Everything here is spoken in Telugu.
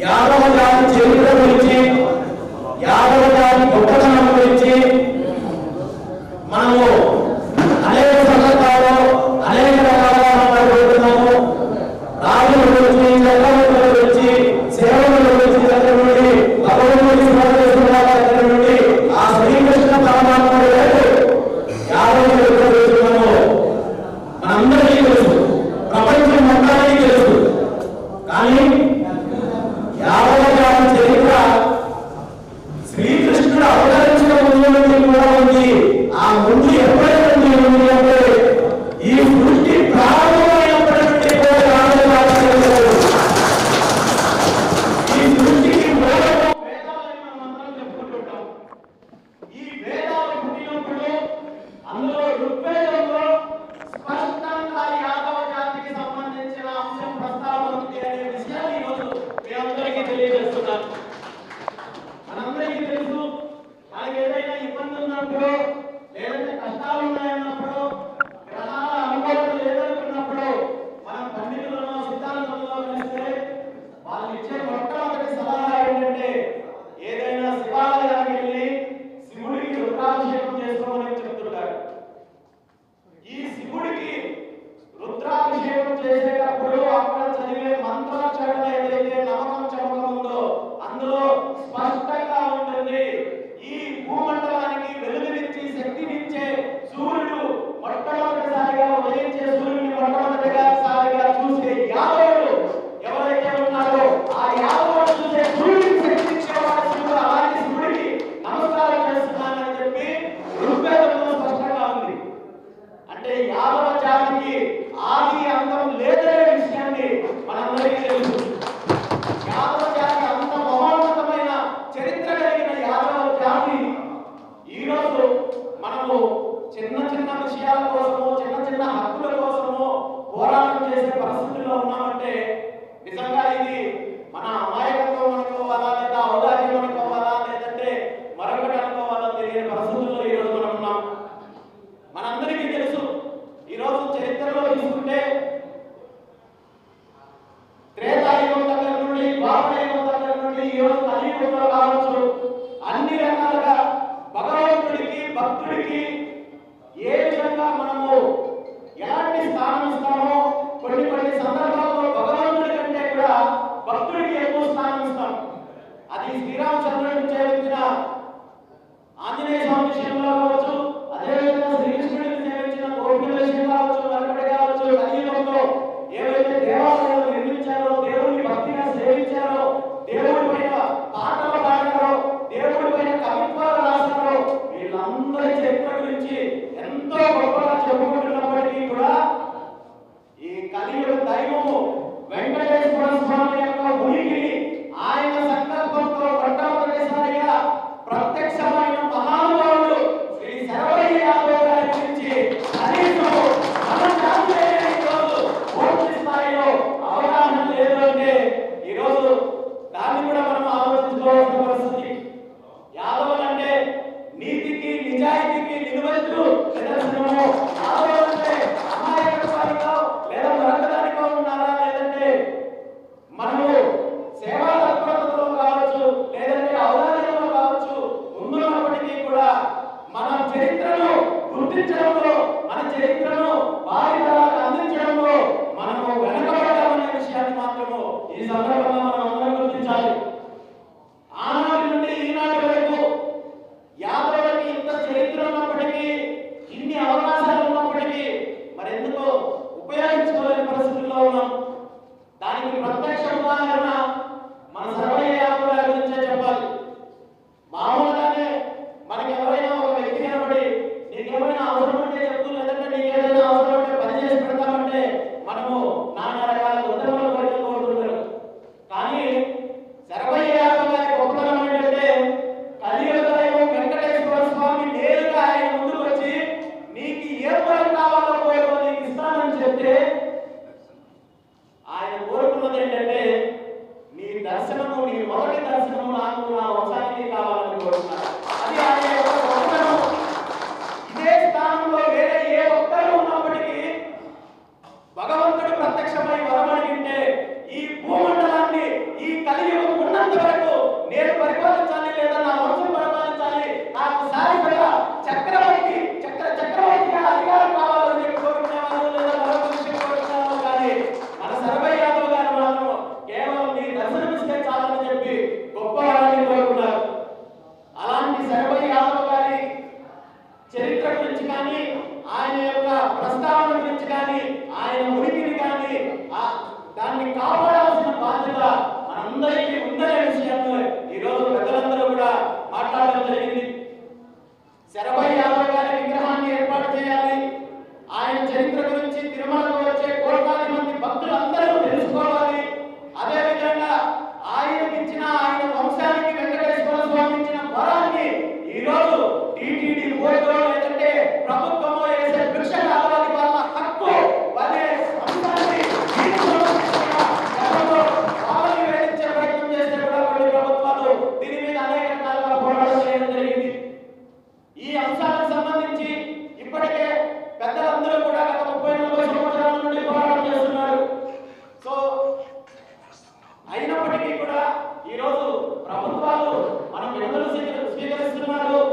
యాదవ జాతి చరిత్ర గురించి 아, I'll భావనే మొదల నుండి కావచ్చు అన్ని రకాలుగా భగవంతుడికి భక్తుడికి ఏ విధంగా మనము ఎలా İnsanlar bana వరకు నేను పరిపాలించాలి లేదా నా వంశం embargo,